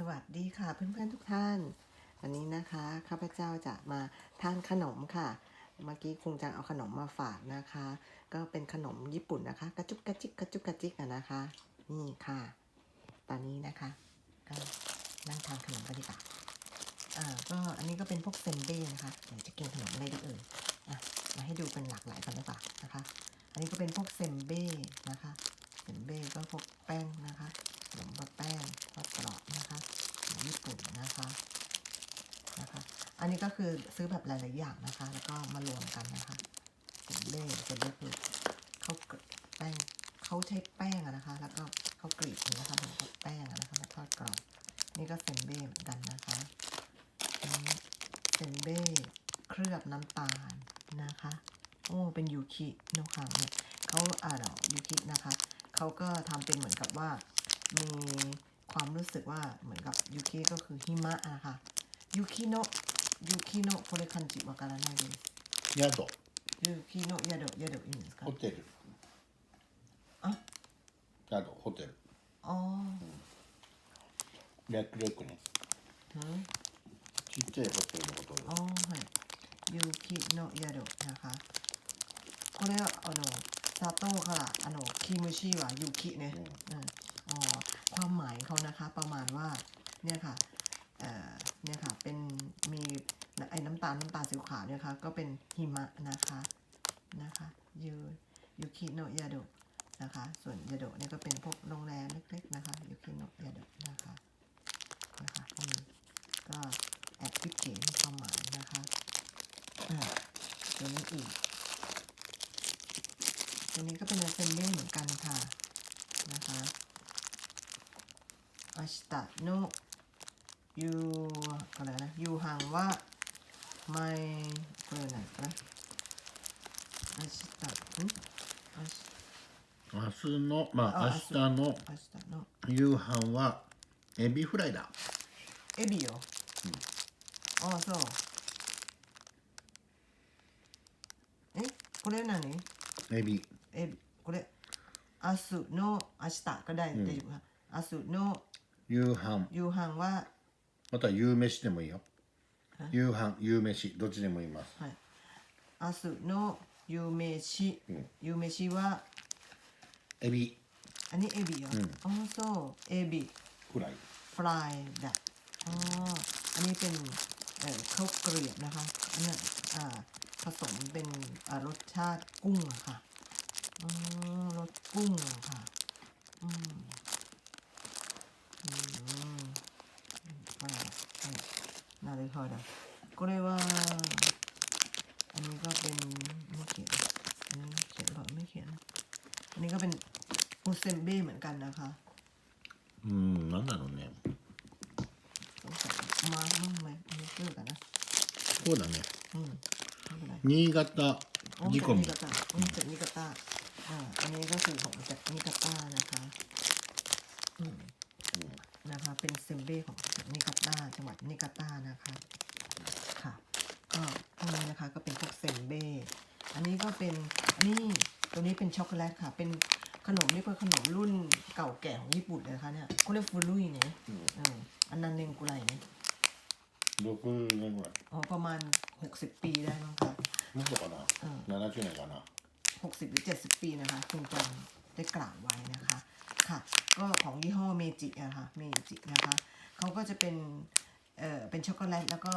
สวัสดีค่ะเพื่อนๆทุกท่าน วันนี้นะคะข้าพเจ้าจะมาทานขนมค่ะ เมื่อกี้คงจะเอาขนมมาฝากนะคะ ก็เป็นขนมญี่ปุ่นนะคะ กระจุกกระจิกกระจุกกระจิกอะนะคะ นี่ค่ะ ตอนนี้นะคะก็นั่งทานขนมกันดีกว่าอ่าก็อันนี้ก็เป็นพวกเซนเบ้นะคะเดี๋ยวจะกินขนมอะไรดีเอ่ยอะมาให้ดูเป็นหลากหลายกันดีกว่านะคะ อันนี้ก็เป็นพวกเซมเบ้นะคะเซมเบ้ก็พวกแป้งนะคะ ขนมแบบแป้งทอดกรอบนะคะของญี่ปุ่นนะคะนะคะ อันนี้ก็คือซื้อแบบหลายๆอย่างนะคะ แล้วก็มารวมกันนะคะเซมเบ้เซมเบ้คือเขากรแป้งเขาใช้แป้งนะคะ แล้วก็เขากรีดนะคะเหมือนกับแป้งนะคะมาทอดกรอบนี่ก็เซมเบ้เหมือนกันนะคะเซมเบ้เคลือบน้ำตาลนะคะ โอ้เป็นยูคินกขังเนี่ยเขาอ่าเนาะยูคินะคะเขาก็ทำเป็นเหมือนกับว่า มีความรู้สึกว่าเหมือนกับยูคิก็คือหิมะอะค่ะยูคิโนะยูคิโนะこれ漢字わからないです宿ยูคิโนะ宿宿いいんですかホテルあ宿ホテルあ略略ねーうんちっちゃいホテルのことอ๋อはいยูคิโนะ宿นะคะこれはあの砂糖からあのキムシはยูคิね うん อืมอ๋อ ความหมายเขานะคะประมาณว่าเนี่ยค่ะเเนี่ยค่ะเป็นมีไอ้น้ำตาลน้ำตาลสีขาวเนี่ยค่ะก็เป็นหิมะนะคะนะคะยูยูคิโนะยาโดะนะคะส่วนยาโดะเนี่ยก็เป็นพวกโรงแรมเล็กๆนะคะยูคิโนะยาโดะนะคะนะคะก็มีก็แอบคิดเก๋ความหมายนะคะอ่าตัวนี้อีกตัวนี้ก็เป็นเซนเบ้เหมือนกันค่ะ 日の夕これ、ね、夕飯は前これなんかな。明日ん？明日。のまあ明日。の夕飯はエビフライだ。エビよ、うん、ああそう。え？これ何？エビ。エビ。これ？明日の明日から大丈夫、うん、明日の夕飯夕飯はまた夕飯でもいいよ夕飯夕飯どっちでも言いますはい、明日の夕飯、うん夕飯はエビอันนี้エビよ、うんอ๋อそうエビフライ ฟรายだอ๋ออันนี้เป็นเอ่อข้าวเกลียบนะคะอันนี้อ่าผสมเป็นอ่ารสชาติกุ้งอะค่ะอ๋อรสกุ้งอะค่ะ มูเซมเบ้เหมือนกันนะคะ うんなんだろうね สงสัยมาบ้างไหมอันนี้เลือกกันนะ そうだね อืมไม่เป็นไร 新潟 โอ้ 仕 จาก 込み นิกาตาโอ้จากนิกาตาอ่า อันนี้ก็คือของจากนิกาตานะคะ อืมนะคะ เป็นเซมเบ้ของจากนิกาตาจังหวัดนิกาตานะคะ ค่ะ ก็พวกนี้นะคะก็เป็นพวกเซมเบ้ อันนี้ก็เป็นนี่ตัวนี้เป็นช็อกโกแลตค่ะ เป็น ขนมนี่เป็นขนมรุ่นเก่าแก่ของญี่ปุ่นเลยนะคะเนี่ยเขาเรียกฟูรุยเนี่ยอืมอันนั้นเนงกุไรเนี่ย 6年ぐらい อ๋อประมาณ 60 ปีได้มั้งคะ もっとかなうん70年かな60 หรือ 70 ปีนะคะคุณจังได้กล่าวไว้นะคะ ค่ะ ก็ของยี่ห้อเมจิอะค่ะ เมจินะคะ เขาก็จะเป็น เอ่อ เป็นช็อกโกแลตแล้วก็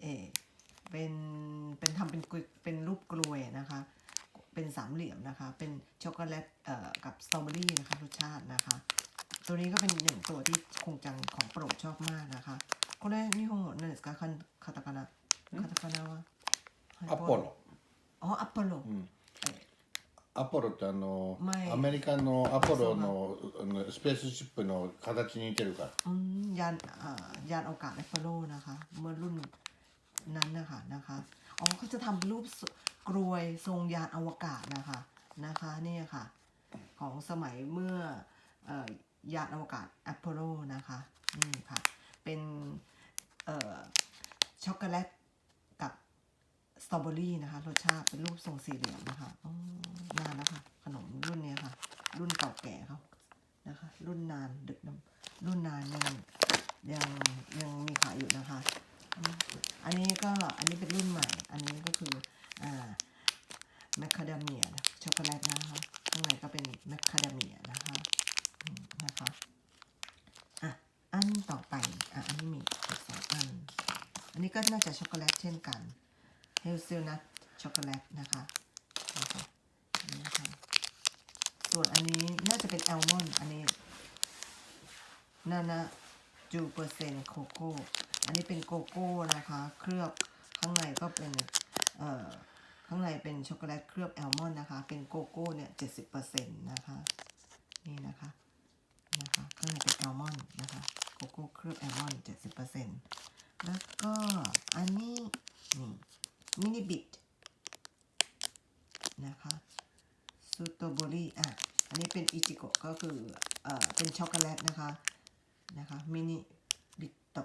เออเป็น เป็นทำเป็นกลวยเป็นรูปกลวยนะคะ เป็นสามเหลี่ยมนะคะ เป็นช็อกโกแลต เอ่อ กับสตรอเบอรี่นะคะรสชาตินะคะ ตัวนี้ก็เป็นหนึ่งตัวที่คงจังของโปรดชอบมากนะคะこれ日本語何ですかカンカタカナカタカナはアポロอ๋อアポロ、うんえアポロってあの前アメリカのアポロのあのスペースシップの形に似てるから อืมยานอ่ายานอวกาศแอปโลนะคะ เมื่อรุ่นนั้นนะคะนะคะอ๋อเขาจะทำรูปส กรวยทรงยานอวกาศนะคะนะคะนี่ค่ะ ของสมัยเมื่อออยานอวกาศแอปโลนะคะนี่ค่ะ เป็นช็อกโกแลตกับสตรอเบอรี่นะคะ รสชาติเป็นรูปทรงสี่เหลี่ยมนะคะนานแล้วค่ะขนมรุ่นนี้ค่ะ รุ่นเก่าแก่เขานะคะ รุ่นนานดึกดำรุ่นนานยังยังยังมีขายอยู่นะคะอืมอันนี้ก็อันนี้เป็นรุ่นใหม่ อันนี้ก็คืออ่าแมคคาเดเมียช็อกโกแลตนะคะข้างในก็เป็นแมคคาเดเมียนะคะอืมนะคะอะอันต่อไปอะอันนี้มีอีกสองอัน อันนี้ก็น่าจะช็อกโกแลตเช่นกันเฮลซิลนัทช็อกโกแลตนะคะนะคะนี่นะคะ ส่วนอันนี้น่าจะเป็นแอลมอนอันนี้นานาจูเปอร์เซ็นต์โคโก้ อันนี้เป็นโกโก้นะคะ เคลือบข้างในก็เป็นเอ่อข้างในเป็นช็อกโกแลตเคลือบแอลมอนนะคะ เป็นโกโก้เนี่ยเจ็ดสิบเปอร์เซ็นต์นะคะ นี่นะคะ นะคะ ข้างในเป็นแอลมอนนะคะ โกโก้เคลือบแอลมอนเจ็ดสิบเปอร์เซ็นต์แล้วก็อันนี้นี่มินิบิทนะคะ ซูโตโบรี่อะ อันนี้เป็นอิจิโกะก็คือเอ่อเป็นช็อกโกแลตนะคะนะคะมินิบิตโต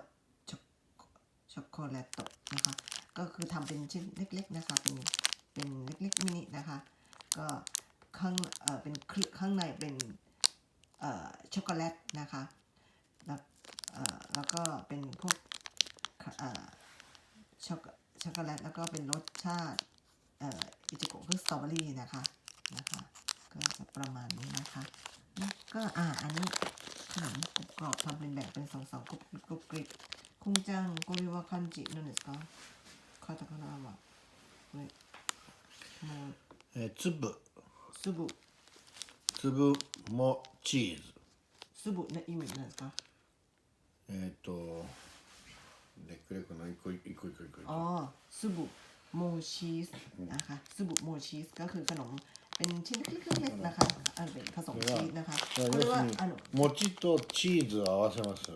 ช็อช็อกโกแลตโตนะคะ ก็คือทำเป็นชิ้นเล็กๆนะคะ เป็นเป็นเล็กๆมินินะคะ ก็ข้างเอ่อเป็นคลึข้างในเป็นเอ่อช็อกโกแลตนะคะแล้วเอ่อแล้วก็เป็นพวกเอ่อช็อกช็อกโกแลตแล้วก็เป็นรสชาติเอ่ออิจิโกะคือสตรอเบอรี่นะคะ ก็จะประมาณนี้นะคะแล้วก็อ่าอันนี้ขนมกรุบกรอบทำเป็นแบบเป็นสองสองกรุบกริบกรุบกริบคุงจังโกริวาคันจินั่นですかカタカナはこれもうえー粒すぶ粒もチーズすぶの意味なんですかえっ、とレクレクの一個一個一個一個一個 อ๋อสบู่โมชีสนะคะสบู่โมชีสก็คือขนม เป็นชิ้นเล็กๆๆนะคะอันเป็นผสมชีสนะคะ いや เขา 要 เรียก す ว่า るに อัน 餅とチーズを合わせます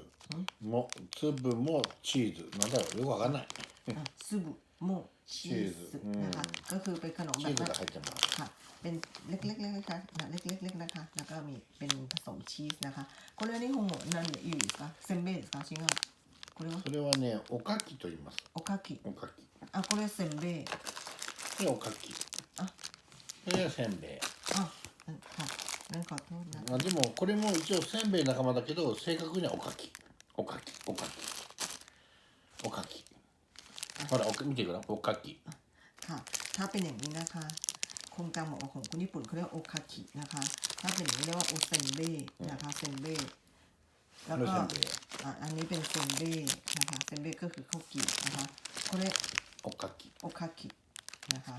も粒もチーズなんだろうよくわかんない อ่ะสบู่โมชีส ชีสอืม นะคะก็คือเป็นขนม チ แบบ ーズ นั้น が入ってます ค่ะ เป็นเล็กๆๆนะคะนะเล็กๆๆนะคะ แล้วก็มีเป็นผสมชีสนะคะこれは日本語何で言うんですかせんべいですか違うこれはそれはねおかきと言いますおかきおかきあこれせんべいこれおかき あこれはせんべいあうんค่ะนั่นขอโทษนะ まあでもこれも一応せんべい仲間だけど正確にはおかきおかきおかきおかきほらおか見てごらんおかき ค่ะ ถ้าเป็นอย่างนี้นะคะ คงจำบอกว่าของคนญี่ปุ่นเขาเรียกว่าโอคาคินะคะ ถ้าเป็นอย่างนี้เรียกว่าโอเซนเบ้นะคะ เซนเบ้แล้ว これ ก็ せんべい อ่ะอันนี้เป็นเซนเบ้นะคะ เซนเบ้ก็คือข้าวเกรี๊ยวนะคะเขาเรียก おかき โอคาคินะคะ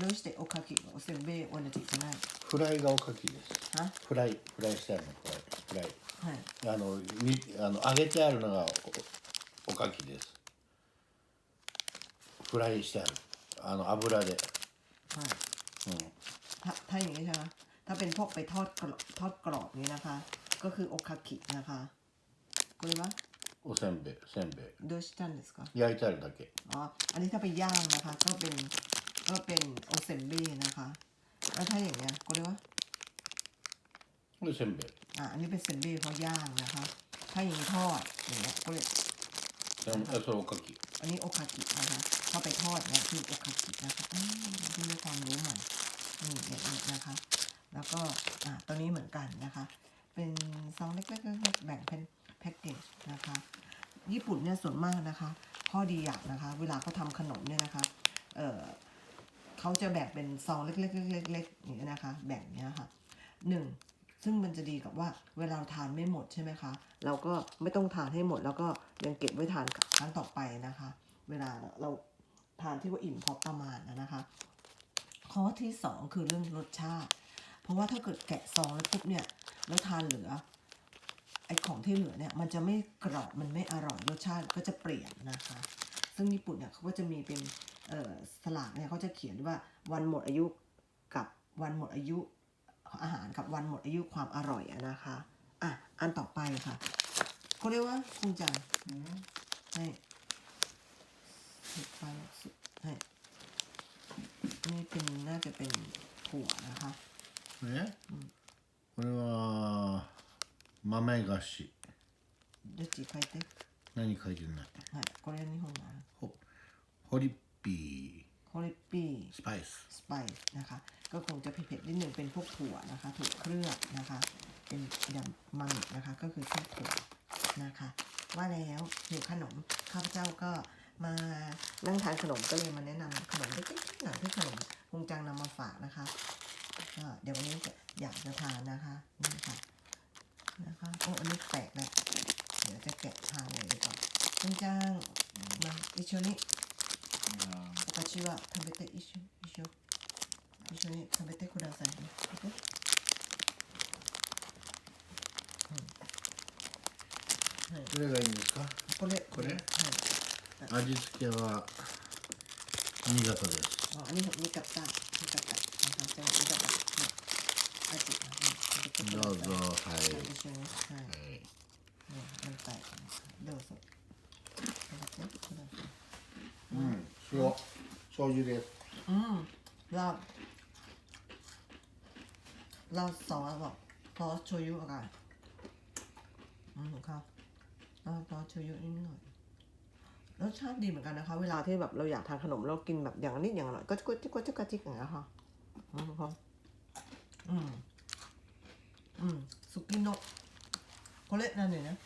どうしてโอคาคิกับโอเซนเบ้同じじゃないフライがおかきですฮะ フライフライしてあるのフライフライはいあのみあの揚げてあるのがおおかきですフライしてあるあの油で、 はい うん、 ถ้าถ้าอย่างนี้ใช่ไหมถ้าเป็นพวกไปทอดกรอบทอดกรอบนี้นะคะ ก็คือโอคาคินะคะこれはおせんべいせんべいどうしたんですか焼いてあるだけ อ๋อ อันนี้ถ้าไปย่างนะคะ ก็เป็น ก็เป็นโอเซมบีนะคะ แล้วถ้าอย่างเงี้ยก็เรียกว่าโอเซมบีอะอันนี้เป็นเซมบีเพราะย่างนะคะ ถ้าอย่างทอดอย่างเงี้ยก็เรียกอันนี้โอคากิอันนี้โอคากินะคะเพอไปทอดเนี่ยคือโอคากินะคะอืมดูด้วยความรู้ใหม่นี่เนี่ยเนี่ยนะคะ แล้วก็อะตัวนี้เหมือนกันนะคะ เป็นซองเล็กๆแบ่งเป็นแพ็กเกจนะคะ ญี่ปุ่นเนี่ยส่วนมากนะคะ ข้อดีอย่างนะคะ เวลาเขาทำขนมเนี่ยนะคะ เขาจะแบ่งเป็นซองเล็กๆๆๆๆอย่างนี้ยนะคะ แบ่งเนี้ยค่ะหนึ่งซึ่งมันจะดีกับว่าเวลาทานไม่หมดใช่ไหมคะ เราก็ไม่ต้องทานให้หมด แล้วก็ยังเก็บไว้ทานครั้งต่อไปนะคะ เวลาเราทานที่ว่าอิ่มพอประมาณนะนะคะ ข้อที่สองคือเรื่องรสชาติ เพราะว่าถ้าเกิดแกะซองแล้วปุ๊บเนี่ยแล้วทานเหลือไอ้ของที่เหลือเนี่ยมันจะไม่กรอบมันไม่อร่อยรสชาติก็จะเปลี่ยนนะคะ ซึ่งญี่ปุ่นเนี่ยเขาก็จะมีเป็นเอ่อสลากเนี่ยเขาจะเขียนว่าวันหมดอายุกับวันหมดอายุอาหารกับวันหมดอายุความอร่อยอะนะคะอ่ะอันต่อไปค่ะเขาเรียกว่าคุณจังให้สุดไปสุดให้นี่เป็นน่าจะเป็นถั่วนะคะ ね、これは豆菓子どっち書いて 何書いてないはいこれ日本のホホリッピコレッピーースパイス สไปซ์นะคะ ก็คงจะเผ็ดๆนิดหนึ่งเป็นพวกถั่วนะคะถั่วเคลือบนะคะ เป็นยำมันนะคะ ก็คือพวกถั่ว นะคะ ว่าแล้วหิวขนมข้าพเจ้าก็มานั่งทานขนมก็เลยมาแนะนำขนมเล็กๆหน่อยที่ขนมคงจังนำมาฝากนะคะก็เดี๋ยววันนี้จะอยากจะทานนะคะนี่ค่ะนะคะโอ้อันนี้แตกแล้ว よジャケハーネルがじゃんじゃん、まあ、一緒に。お菓子は食べて一緒。一緒一緒に食べてくださいね、うん、はい、どれがいいんですか？これ。これ、はい、味付けは新潟です。あ新潟。新潟。新潟。新潟。どうぞ。はい、はい。ねมันแตกนะคะどうぞ食べてくださいうん塩醤油です อืมราดราดซอสแบบซอสโชยุอะค่ะอืมครับราดซอสโชยุนิดหน่อยรสชาติดีเหมือนกันนะคะ เวลาที่แบบเราอยากทานขนมเรากินแบบอย่างนิดอย่างหน่อยก็ก็ก็ก็กระจิกอย่างเงี้ยค่ะอืมครับอืมอืมสุกิโนะ これ何ね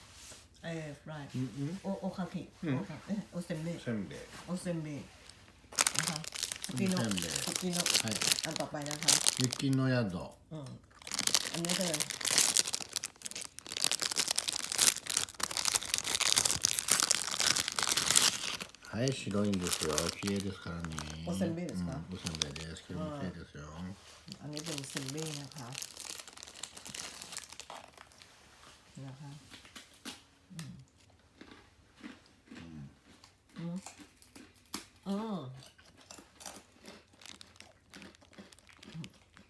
えー、フライうんうんおおかき、うんおかえおせんべいせんべいおせんべいนะคะสุกิโนะ せんべい สุกิโนะ はい อันต่อไปนะคะ 雪の宿 อืมอันนี้เลย はい白いんですよ綺麗ですからねおせんべいですかうんおせんべいですこれも綺麗ですよ อันนี้เป็นเซนเบ้นะ นะคะอืมอืมอืม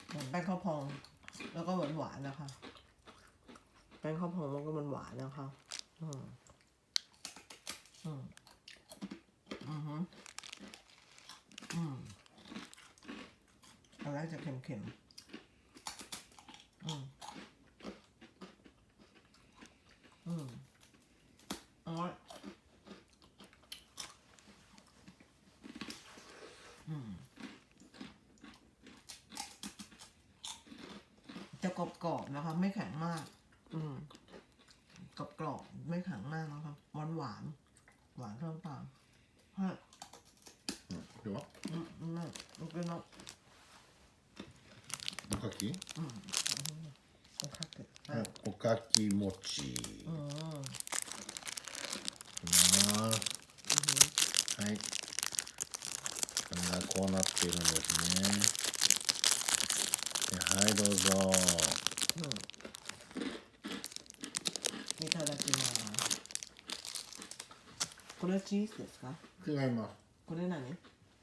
เหมือนแป้งข้าวพอง แล้วก็หวานหวานๆนะคะ แป้งข้าวพองมันก็มันหวานนะคะ อืมอืมอืมฮึอืมอนแรจะเค็มๆ อืม อืมอร่อยอืม จะกรอบๆนะคะ ไม่แข็งมาก อืม กรอบๆไม่แข็งมากนะคะหวานหวานๆหวานข้าวตามใช่ うんこれは อืมอืมมันเป็นน้ おかきうん。おかく。は。はいいおかき餅うん。いきますはいこれがこうなっているんですねで はいどうぞ、うん、いただきます。これはチーズですか？違います。これ何？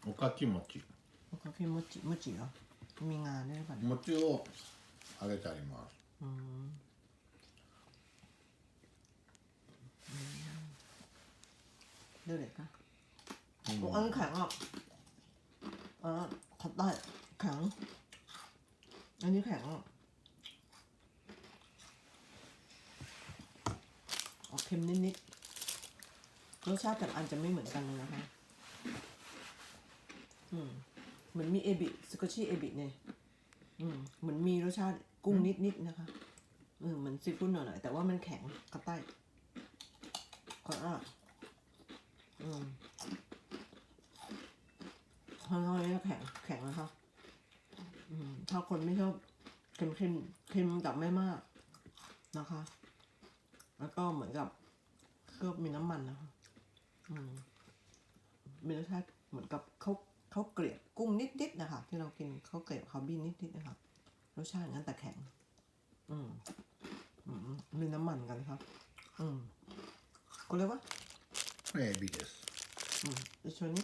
おかき餅おかき餅餅よ。身があればね。餅を揚げてあります。うん。どれか、うん、我 ăn khẳng かん อันนี้แข็งอะออกเค็มนิดๆ รสชาติแต่ละอันจะไม่เหมือนกันเลยนะคะ อืม เหมือนมีเอบิสกอชี่เอบิเนี่ย อืม เหมือนมีรสชาติกุ้งนิดๆ นะคะเออเหมือนซีฟู้ดหน่อยๆ แต่ว่ามันแข็งกระใต้ขออะอืม ข้างนอกนี่แข็งแข็งนะคะอืมถ้า คนไม่ชอบเค็มเค็มเค็มแต่ไม่มากนะคะ แล้วก็เหมือนกับเคลือบมีน้ำมันนะคะ อืมมีรสชาติเหมือนกับข้าวข้าวเกลียบกุ้งนิดๆนะคะ ที่เรากินข้าวเกลียบข้าวบี้นิดๆนะคะรสชาติอย่างนั้นแต่แข็ง อืมอืมมีน้ำมันกันครับ อืมก็เรียกว่า これエビです อืม一緒に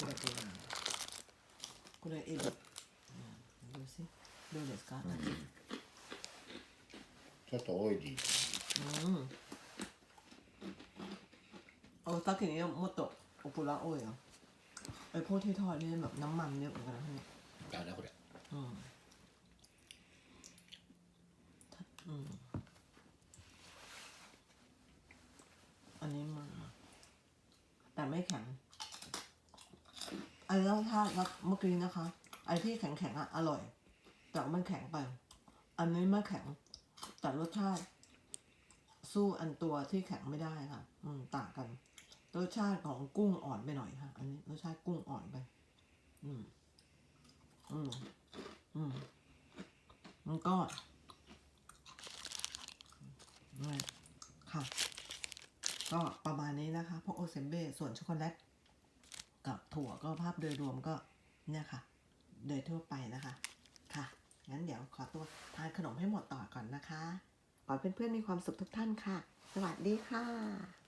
これこれエビ、うん、どうしどうですか、ちょっとオイリーうんเอาตะกี้นี้もっとโอปุระโอ้ยเหรอไอพวกที่ทอดนี่แบบน้ำมันเยอะเหมือนกันนะเนี่ย なんだこれ อืมอืม อันนี้มันแต่ไม่แข็งไอ้รสชาติครับเมื่อกี้นะคะ ไอ้ที่แข็งๆอะอร่อย แต่มันแข็งไป อันนี้ไม่แข็ง แต่รสชาติ สู้อันตัวที่แข็งไม่ได้ค่ะ อืมต่างกัน รสชาติของกุ้งอ่อนไปหน่อยค่ะ อันนี้รสชาติกุ้งอ่อนไป อืม อืม อืมมันก็ นี่ค่ะ ก็ประมาณนี้นะคะพวกโอเซมเบ้ส่วนช็อกโกแลตกับถั่วก็ภาพโดยรวมก็เนี่ยค่ะ โดยทั่วไปนะคะ ค่ะ งั้นเดี๋ยวขอตัวทานขนมให้หมดต่อก่อนนะคะขอเพื่อนๆมีความสุขทุกท่านค่ะ สวัสดีค่ะ